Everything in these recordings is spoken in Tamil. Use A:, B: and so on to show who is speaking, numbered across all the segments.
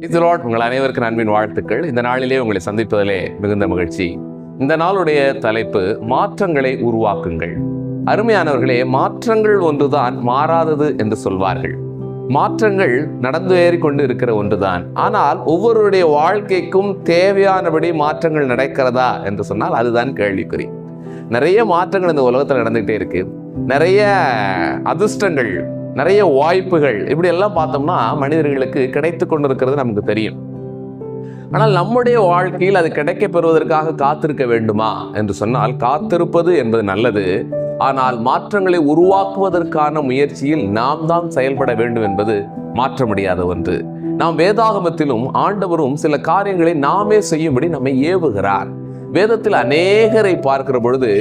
A: இதோடு உங்கள் அனைவருக்கும் அன்பின் வாழ்த்துக்கள். இந்த நாளிலே உங்களை சந்திப்பதிலே மிகுந்த மகிழ்ச்சி. இந்த நாளுடைய தலைப்பு மாற்றங்களை உருவாக்குங்கள். அருமையானவர்களே மாற்றங்கள் ஒன்றுதான் மாறாதது என்று சொல்வார்கள். மாற்றங்கள் நடந்து ஏறிக்கொண்டு இருக்கிற ஒன்றுதான். ஆனால் ஒவ்வொருவருடைய வாழ்க்கைக்கும் தேவையானபடி மாற்றங்கள் நடக்கிறதா என்று சொன்னால் அதுதான் கேள்விக்குறி. நிறைய மாற்றங்கள் இந்த உலகத்தில் நடந்துகிட்டே இருக்கு. நிறைய அதிர்ஷ்டங்கள் நிறைய வாய்ப்புகள். இப்படி எல்லாம் பார்த்தோம்னா மனிதர்களுக்கு கிடைத்து கொண்டிருக்கிறது நமக்கு தெரியும். ஆனால் நம்முடைய வாழ்க்கையில் அது கிடைக்கப் பெறுவதற்காக காத்திருக்க வேண்டுமா என்று சொன்னால் காத்திருப்பது என்பது நல்லது. ஆனால் மாற்றங்களை உருவாக்குவதற்கான முயற்சியில் நாம் தான் செயல்பட வேண்டும் என்பது மாற்ற முடியாத ஒன்று. நாம் வேதாகமத்திலும் ஆண்டவரும் சில காரியங்களை நாமே செய்யும்படி நம்மை ஏவுகிறார். வேதத்தில் அநேகரை பார்க்கிற பொழுது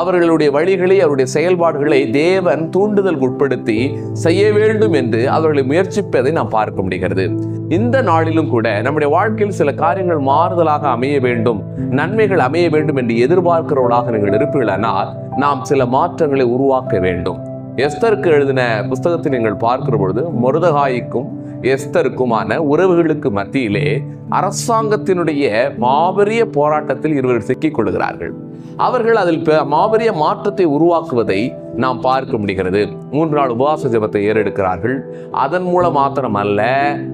A: அவர்களுடைய வழிகளை அவருடைய செயல்பாடுகளை தேவன் தூண்டுதல் உட்படுத்தி செய்ய வேண்டும் என்று அவர்களை முயற்சிப்பதை நாம் பார்க்க முடிகிறது. இந்த நாளிலும் கூட நம்முடைய வாழ்க்கையில் சில காரியங்கள் மாறுதலாக அமைய வேண்டும் நன்மைகள் அமைய வேண்டும் என்று எதிர்பார்க்கிறவர்களாக நீங்கள் இருப்பீர்களானால் நாம் சில மாற்றங்களை உருவாக்க வேண்டும். எஸ்தருக்கு எழுதின புஸ்தகத்தை நீங்கள் பார்க்கிற பொழுது மருதகாய்க்கும் எஸ்தருக்குமான உறவுகளுக்கு மத்தியிலே அரசாங்கத்தினுடைய மாபெரிய போராட்டத்தில் இருவர் சிக்கிக் கொள்கிறார்கள். அவர்கள் அதில் மாபெரிய மாற்றத்தை உருவாக்குவதை நாம் பார்க்க முடிகிறது. மூன்று நாள் உபவாச ஜெபத்தை ஏறெடுக்கிறார்கள். அதன் மூலம் மாத்திரம் அல்ல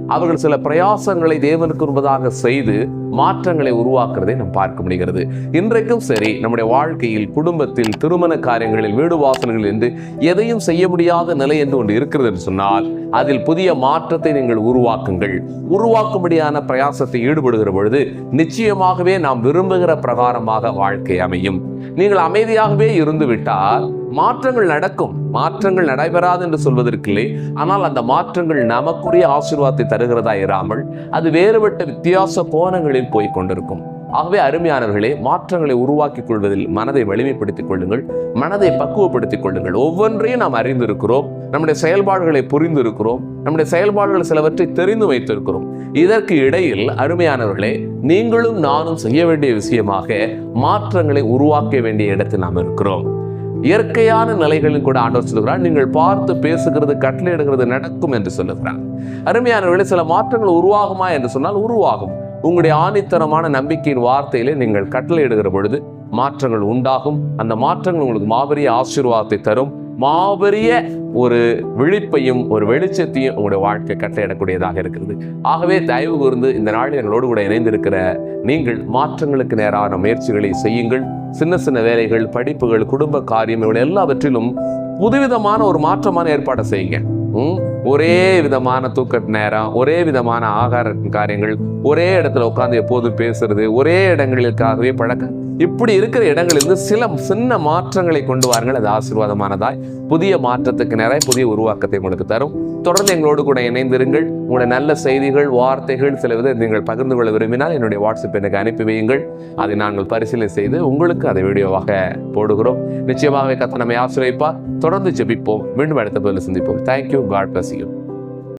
A: அவர்கள் சில பிரயாசங்களை தேவனுக்கு என்பதாக செய்து மாற்றங்களை உருவாக்குறதை நாம் பார்க்க முடிகிறது. இன்றைக்கும் சரி நம்முடைய வாழ்க்கையில் குடும்பத்தில் திருமண காரியங்களில் வீடு வாசல்கள் என்று எதையும் செய்ய முடியாத நிலை என்று ஒன்று இருக்கிறது என்று சொன்னால் அதில் புதிய மாற்றத்தை நீங்கள் உருவாக்குங்கள். உருவாக்கும்படியான பிரயாசத்தை ஈடுபடுகிற பொழுது நிச்சயமாகவே நாம் விரும்புகிற பிரகாரமாக வாழ்க்கை அமையும். நீங்கள் அமைதியாகவே இருந்து விட்டால் மாற்றங்கள் நடக்கும். மாற்றங்கள் நடைபெறாது என்று சொல்வதற்கில்லை. ஆனால் அந்த மாற்றங்கள் நமக்குரிய ஆசீர்வாதத்தை தருகிறதா இராமல் அது வேறுபட்ட வித்தியாச கோணங்களில் போய் கொண்டிருக்கும். ஆகவே அருமையானவர்களே மாற்றங்களை உருவாக்கிக் கொள்வதில் மனதை வலிமைப்படுத்திக் கொள்ளுங்கள். மனதை பக்குவப்படுத்திக் கொள்ளுங்கள். ஒவ்வொன்றையும் நாம் அறிந்திருக்கிறோம். நம்முடைய செயல்பாடுகளை புரிந்திருக்கிறோம். நம்முடைய செயல்பாடுகள் சிலவற்றை தெரிந்து வைத்திருக்கிறோம். இதற்கு இடையில் அருமையானவர்களே நீங்களும் நானும் செய்ய வேண்டிய விஷயமாக மாற்றங்களை உருவாக்க வேண்டிய இடத்தில் நாம் இருக்கிறோம். இயற்கையான நிலைகளில் கூட ஆண்டவர் சொல்லுகிறார் நீங்கள் பார்த்து பேசுகிறது கட்டளையிடுகிறது நடக்கும் என்று சொல்லுகிறார். அருமையானவர்களே சில மாற்றங்கள் உருவாகுமா என்று சொன்னால் உருவாகும். உங்களுடைய ஆணித்தரமான நம்பிக்கையின் வார்த்தையிலே நீங்கள் கட்டளையிடுகிற பொழுது மாற்றங்கள் உண்டாகும். அந்த மாற்றங்கள் உங்களுக்கு மாபெரிய ஆசீர்வாதத்தை தரும். மாபெரிய ஒரு விழிப்பையும் ஒரு வெளிச்சத்தையும் உங்களுடைய வாழ்க்கை கட்டளையிடக்கூடியதாக இருக்கிறது. ஆகவே தயவு கூர்ந்து இந்த நாளில் எங்களோடு கூட இணைந்திருக்கிற நீங்கள் மாற்றங்களுக்கு நேரான முயற்சிகளை செய்யுங்கள். சின்ன சின்ன வேலைகள் படிப்புகள் குடும்ப காரியம் இவர்கள் எல்லாவற்றிலும் புதுவிதமான ஒரு மாற்றமான ஏற்பாடை செய்யுங்க. ம்? ஒரே விதமான தூக்க நேரம் ஒரே விதமான ஆகார காரியங்கள் ஒரே இடத்துல உட்காந்து எப்போதும் பேசுறது ஒரே இடங்களுக்காகவே பழக்கம். இப்படி இருக்கிற இடங்களிலிருந்து சில சின்ன மாற்றங்களை கொண்டு வாருங்கள். அது ஆசீர்வாதமானதாய் புதிய மாற்றத்துக்கு நிறைய புதிய உருவாக்கத்தை உங்களுக்கு தரும். தொடர்ந்து எங்களோடு கூட இணைந்திருங்கள். உங்களுடைய நல்ல செய்திகள் வார்த்தைகள் சில வித நீங்கள் பகிர்ந்து கொள்ள விரும்பினால் என்னுடைய வாட்ஸ்அப் எனக்கு அனுப்பி வையுங்கள். அதை நாங்கள் பரிசீலனை செய்து உங்களுக்கு அதை வீடியோவாக போடுகிறோம். நிச்சயமாகவே கத்த நம்மை ஆசிரியப்பா தொடர்ந்து ஜெபிப்போம். மீண்டும் அடுத்த பதில் சந்திப்போம். Thank you God bless you